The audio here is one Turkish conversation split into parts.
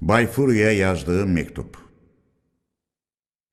Bay Fury'e yazdığım mektup.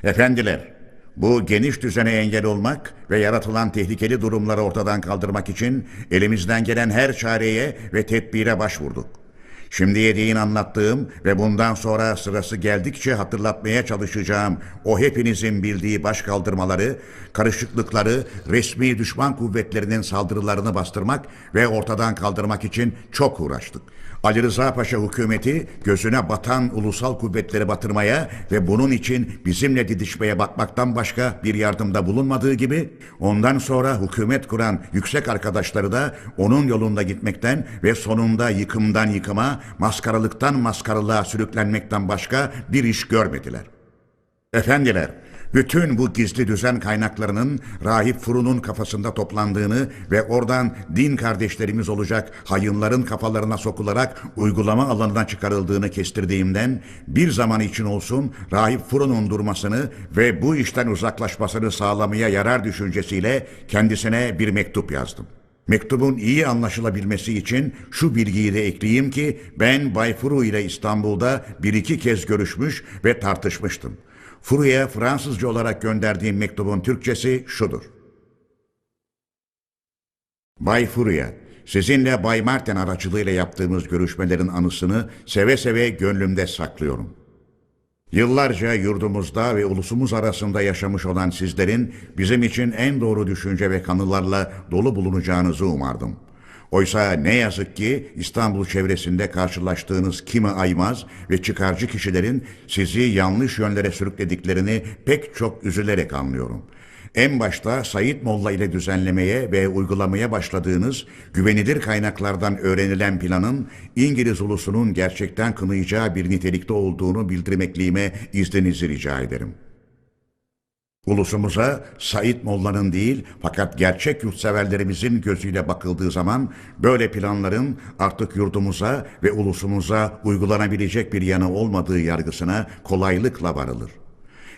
Efendiler, bu geniş düzene engel olmak ve yaratılan tehlikeli durumları ortadan kaldırmak için elimizden gelen her çareye ve tedbire başvurduk. Şimdiye değin anlattığım ve bundan sonra sırası geldikçe hatırlatmaya çalışacağım o hepinizin bildiği baş kaldırmaları, karışıklıkları, resmi düşman kuvvetlerinin saldırılarını bastırmak ve ortadan kaldırmak için çok uğraştık. Ali Rıza Paşa hükümeti gözüne batan ulusal kuvvetleri batırmaya ve bunun için bizimle didişmeye bakmaktan başka bir yardımda bulunmadığı gibi ondan sonra hükümet kuran yüksek arkadaşları da onun yolunda gitmekten ve sonunda yıkımdan yıkıma, maskaralıktan maskaralığa sürüklenmekten başka bir iş görmediler. Efendiler, bütün bu gizli düzen kaynaklarının Rahip Furu'nun kafasında toplandığını ve oradan din kardeşlerimiz olacak hayınların kafalarına sokularak uygulama alanına çıkarıldığını kestirdiğimden bir zaman için olsun Rahip Furu'nun durmasını ve bu işten uzaklaşmasını sağlamaya yarar düşüncesiyle kendisine bir mektup yazdım. Mektubun iyi anlaşılabilmesi için şu bilgiyi de ekleyeyim ki ben Bay Furu ile İstanbul'da bir iki kez görüşmüş ve tartışmıştım. Furu'ya Fransızca olarak gönderdiğim mektubun Türkçesi şudur. Bay Furu'ya, sizinle Bay Martin aracılığıyla yaptığımız görüşmelerin anısını seve seve gönlümde saklıyorum. Yıllarca yurdumuzda ve ulusumuz arasında yaşamış olan sizlerin bizim için en doğru düşünce ve kanılarla dolu bulunacağınızı umardım. Oysa ne yazık ki İstanbul çevresinde karşılaştığınız kimi aymaz ve çıkarcı kişilerin sizi yanlış yönlere sürüklediklerini pek çok üzülerek anlıyorum. En başta Said Molla ile düzenlemeye ve uygulamaya başladığınız güvenilir kaynaklardan öğrenilen planın İngiliz ulusunun gerçekten kınayacağı bir nitelikte olduğunu bildirmekliğime izninizi rica ederim. Ulusumuza Said Molla'nın değil fakat gerçek yurtseverlerimizin gözüyle bakıldığı zaman böyle planların artık yurdumuza ve ulusumuza uygulanabilecek bir yanı olmadığı yargısına kolaylıkla varılır.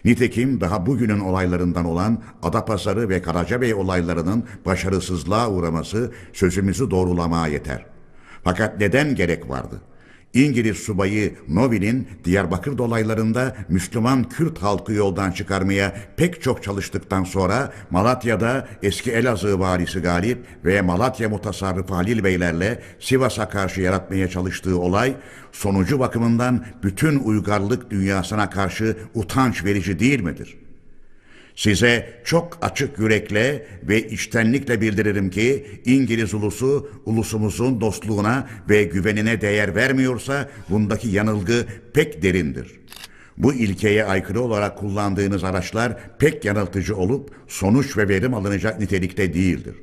Nitekim daha bugünün olaylarından olan Adapazarı ve Karacabey olaylarının başarısızlığa uğraması sözümüzü doğrulamaya yeter. Fakat neden gerek vardı? İngiliz subayı Novi'nin Diyarbakır dolaylarında Müslüman Kürt halkı yoldan çıkarmaya pek çok çalıştıktan sonra Malatya'da eski Elazığ valisi Galip ve Malatya mutasarrıfı Halil Beylerle Sivas'a karşı yaratmaya çalıştığı olay sonucu bakımından bütün uygarlık dünyasına karşı utanç verici değil midir?'' Size çok açık yürekle ve içtenlikle bildiririm ki İngiliz ulusu ulusumuzun dostluğuna ve güvenine değer vermiyorsa bundaki yanılgı pek derindir. Bu ilkeye aykırı olarak kullandığınız araçlar pek yanıltıcı olup sonuç ve verim alınacak nitelikte değildir.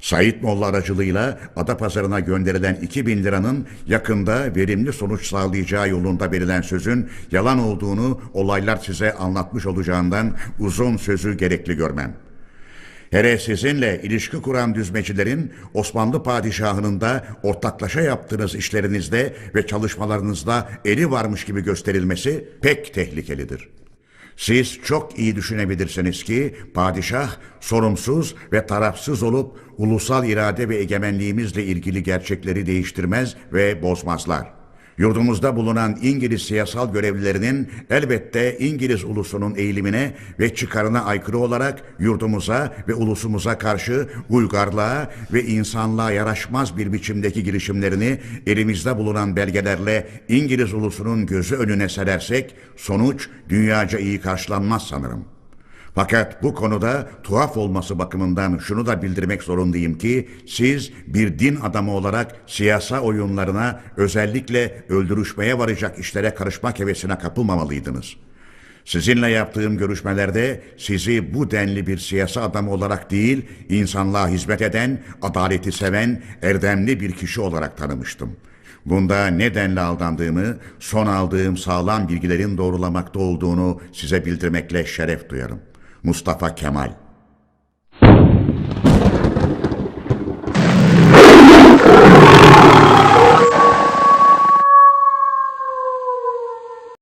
Said Molla aracılığıyla Adapazarı'na gönderilen 2000 liranın yakında verimli sonuç sağlayacağı yolunda verilen sözün yalan olduğunu olaylar size anlatmış olacağından uzun sözü gerekli görmem. Hele sizinle ilişki kuran düzmecilerin Osmanlı padişahının da ortaklaşa yaptığınız işlerinizde ve çalışmalarınızda eli varmış gibi gösterilmesi pek tehlikelidir.'' Siz çok iyi düşünebilirsiniz ki padişah sorumsuz ve tarafsız olup ulusal irade ve egemenliğimizle ilgili gerçekleri değiştirmez ve bozmazlar. Yurdumuzda bulunan İngiliz siyasal görevlilerinin elbette İngiliz ulusunun eğilimine ve çıkarına aykırı olarak yurdumuza ve ulusumuza karşı uygarlığa ve insanlığa yaraşmaz bir biçimdeki girişimlerini elimizde bulunan belgelerle İngiliz ulusunun gözü önüne serersek sonuç dünyaca iyi karşılanmaz sanırım.'' Fakat bu konuda tuhaf olması bakımından şunu da bildirmek zorundayım ki siz bir din adamı olarak siyasa oyunlarına özellikle öldürüşmeye varacak işlere karışmak hevesine kapılmamalıydınız. Sizinle yaptığım görüşmelerde sizi bu denli bir siyasi adam olarak değil, insanlığa hizmet eden, adaleti seven, erdemli bir kişi olarak tanımıştım.'' Bunda ne denli aldandığımı, son aldığım sağlam bilgilerin doğrulamakta olduğunu size bildirmekle şeref duyarım. Mustafa Kemal